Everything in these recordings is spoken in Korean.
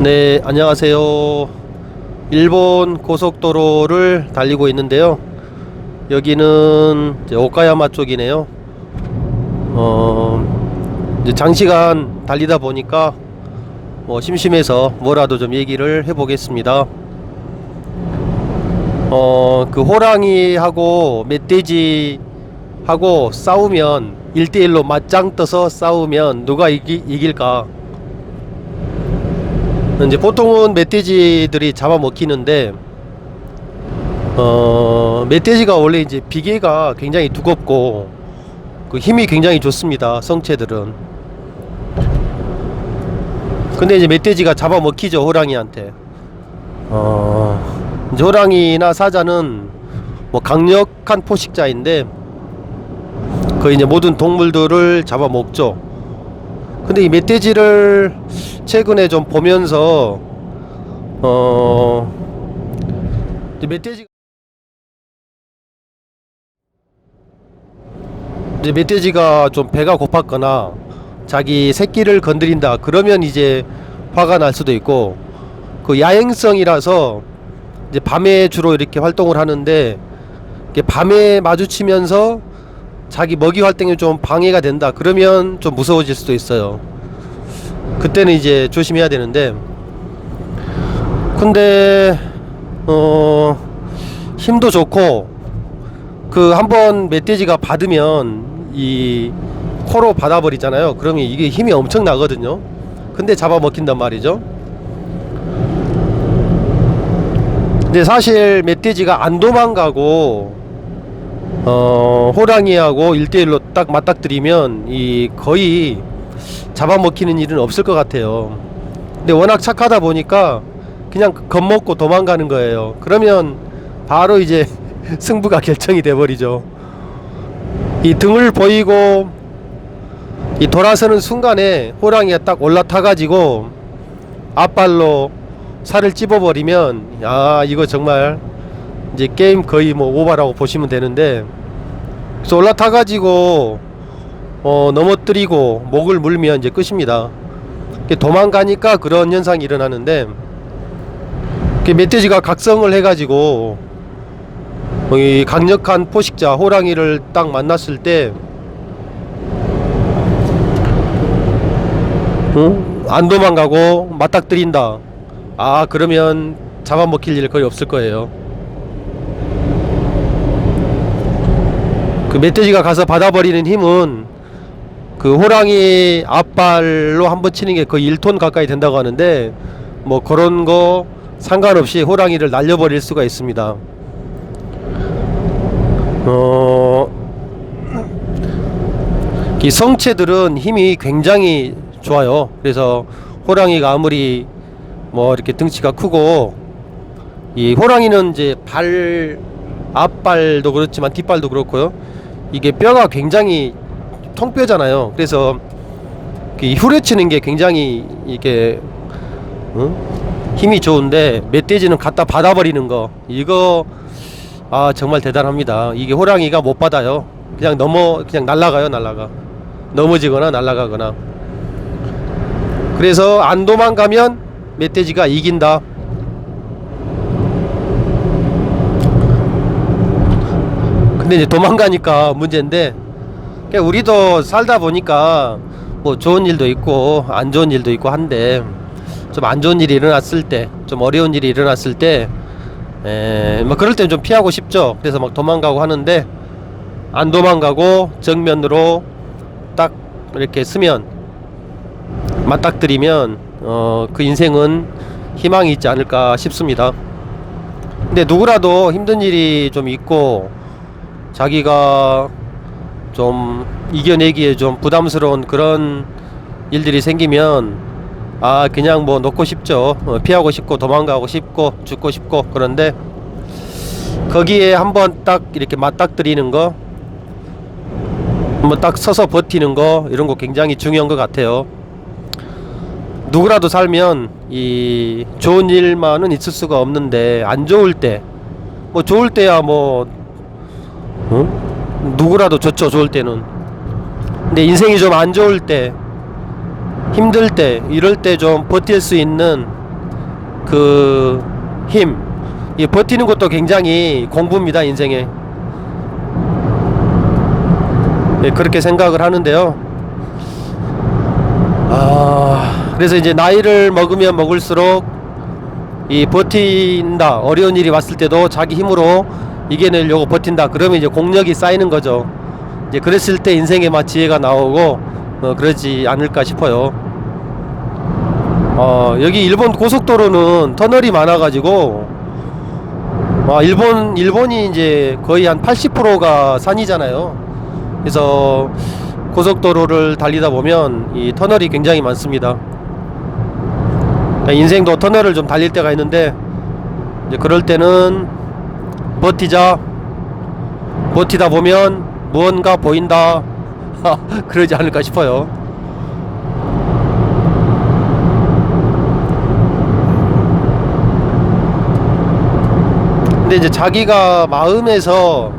네, 안녕하세요. 일본 고속도로를 달리고 있는데요. 여기는 오카야마 쪽이네요. 어, 장시간 달리다 보니까 뭐 심심해서 뭐라도 좀 얘기를 해보겠습니다. 어, 그 호랑이하고 멧돼지하고 싸우면 1대1로 맞짱 떠서 싸우면 누가 이기, 이길까? 이제 보통은 멧돼지들이 잡아먹히는데 어 멧돼지가 원래 이제 비계가 굉장히 두껍고 그 힘이 굉장히 좋습니다 성체들은. 근데 이제 멧돼지가 잡아먹히죠 호랑이한테. 어 이제 호랑이나 사자는 뭐 강력한 포식자인데 그 이제 모든 동물들을 잡아먹죠 근데 이 멧돼지를 최근에 좀 보면서 어 멧돼지 이제 멧돼지가 좀 배가 고팠거나 자기 새끼를 건드린다 그러면 이제 화가 날 수도 있고 그 야행성이라서 이제 밤에 주로 이렇게 활동을 하는데 밤에 마주치면서 자기 먹이 활동에 좀 방해가 된다. 그러면 좀 무서워질 수도 있어요. 그때는 이제 조심해야 되는데. 근데 어 힘도 좋고 그 한번 멧돼지가 받으면 이 코로 받아버리잖아요. 그러면 이게 힘이 엄청 나거든요. 근데 잡아먹힌단 말이죠. 근데 사실 멧돼지가 안 도망가고 어, 호랑이하고 1대1로 딱 맞닥뜨리면 이 거의 잡아먹히는 일은 없을 것 같아요. 근데 워낙 착하다 보니까 그냥 겁먹고 도망가는 거예요. 그러면 바로 이제 승부가 결정이 돼 버리죠. 이 등을 보이고 이 돌아서는 순간에 호랑이가 딱 올라타 가지고 앞발로 살을 찝어 버리면 아 이거 정말 이제 게임 거의 뭐 오바라고 보시면 되는데 그래서 올라타 가지고 어 넘어뜨리고 목을 물면 이제 끝입니다. 도망가니까 그런 현상이 일어나는데 멧돼지가 각성을 해가지고 어, 이 강력한 포식자 호랑이를 딱 만났을 때 응? 안 도망가고 맞닥뜨린다. 아 그러면 잡아먹힐 일 거의 없을 거예요. 그 멧돼지가 가서 받아버리는 힘은 그 호랑이 앞발로 한 번 치는 게 거의 1톤 가까이 된다고 하는데 뭐 그런 거 상관없이 호랑이를 날려버릴 수가 있습니다. 어, 이 성체들은 힘이 굉장히 좋아요. 그래서 호랑이가 아무리 뭐 이렇게 등치가 크고 이 호랑이는 이제 발 앞발도 그렇지만 뒷발도 그렇고요. 이게 뼈가 굉장히 통뼈잖아요. 그래서 이 후려치는 게 굉장히 이게 응? 힘이 좋은데 멧돼지는 갖다 받아버리는 거 이거 아 정말 대단합니다. 이게 호랑이가 못 받아요. 그냥 넘어 그냥 날아가요 날아가 넘어지거나 날아가거나 그래서 안 도망가면 멧돼지가 이긴다. 근데 이제 도망가니까 문제인데 그러니까 우리도 살다 보니까 뭐 좋은 일도 있고 안 좋은 일도 있고 한데 좀 안 좋은 일이 일어났을 때 좀 어려운 일이 일어났을 때 에, 뭐 그럴 때는 좀 피하고 싶죠. 그래서 막 도망가고 하는데 안 도망가고 정면으로 딱 이렇게 쓰면 맞닥뜨리면 어, 그 인생은 희망이 있지 않을까 싶습니다. 근데 누구라도 힘든 일이 좀 있고 자기가 좀 이겨내기에 좀 부담스러운 그런 일들이 생기면 아 그냥 뭐 놓고 싶죠. 어, 피하고 싶고 도망가고 싶고 죽고 싶고. 그런데 거기에 한번 딱 이렇게 맞닥뜨리는 거 한번 딱 서서 버티는 거 이런 거 굉장히 중요한 것 같아요. 누구라도 살면 이 좋은 일만은 있을 수가 없는데 안 좋을 때 뭐 좋을 때야 뭐 어? 누구라도 좋죠 좋을 때는 근데 인생이 좀 안 좋을 때 힘들 때 이럴 때 좀 버틸 수 있는 그 힘, 이 버티는 것도 굉장히 공부입니다 인생에. 예, 그렇게 생각을 하는데요. 아, 그래서 이제 나이를 먹으면 먹을수록 이 버틴다 어려운 일이 왔을 때도 자기 힘으로 이겨내려고 버틴다. 그러면 이제 공력이 쌓이는 거죠. 이제 그랬을 때 인생에 막 지혜가 나오고 어, 그러지 않을까 싶어요. 어, 여기 일본 고속도로는 터널이 많아가지고 아, 일본 일본이 이제 거의 한 80%가 산이잖아요. 그래서 고속도로를 달리다 보면 이 터널이 굉장히 많습니다. 인생도 터널을 좀 달릴 때가 있는데 그럴 때는 버티자. 버티다 보면 무언가 보인다. 그러지 않을까 싶어요. 근데 이제 자기가 마음에서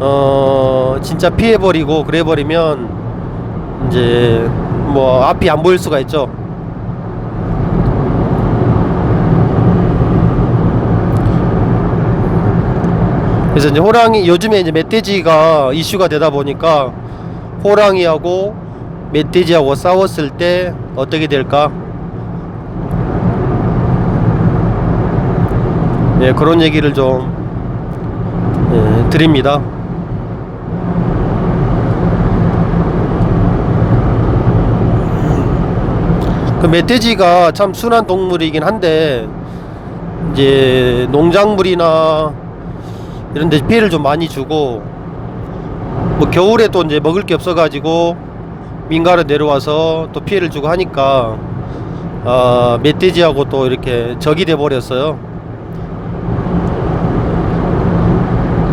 어 진짜 피해버리고 그래버리면 이제 뭐 앞이 안 보일 수가 있죠 그래서 이제 호랑이 요즘에 이제 멧돼지가 이슈가 되다 보니까 호랑이하고 멧돼지하고 싸웠을 때 어떻게 될까? 예, 그런 얘기를 좀 예, 드립니다. 그 멧돼지가 참 순한 동물이긴 한데 이제 농작물이나 이런 데 피해를 좀 많이 주고 뭐 겨울에 또 이제 먹을 게 없어 가지고 민가로 내려와서 또 피해를 주고 하니까 아 멧돼지하고 또 이렇게 적이 돼 버렸어요.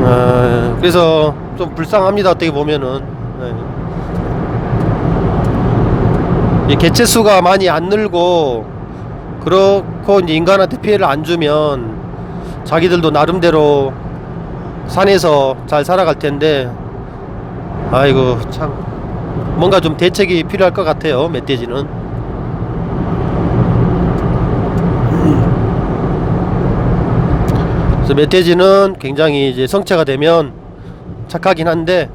아, 그래서 좀 불쌍합니다 어떻게 보면은 네. 이 개체 수가 많이 안 늘고 그렇고 인간한테 피해를 안 주면 자기들도 나름대로 산에서 잘 살아갈 텐데 아이고 참. 뭔가 좀 대책이 필요할 것 같아요 멧돼지는. 그래서 멧돼지는 굉장히 이제 성체가 되면 착하긴 한데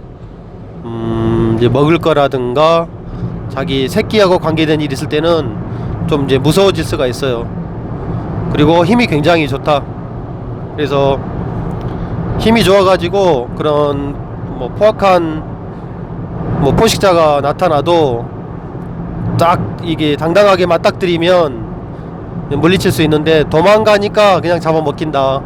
음 이제 먹을 거라든가 자기 새끼하고 관계된 일 있을 때는 좀 이제 무서워질 수가 있어요. 그리고 힘이 굉장히 좋다. 그래서 힘이 좋아가지고 그런 뭐 포악한 뭐 포식자가 나타나도 딱 이게 당당하게 맞닥뜨리면 물리칠 수 있는데 도망가니까 그냥 잡아먹힌다.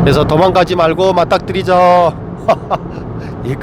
그래서 도망가지 말고 맞닥뜨리자. 예,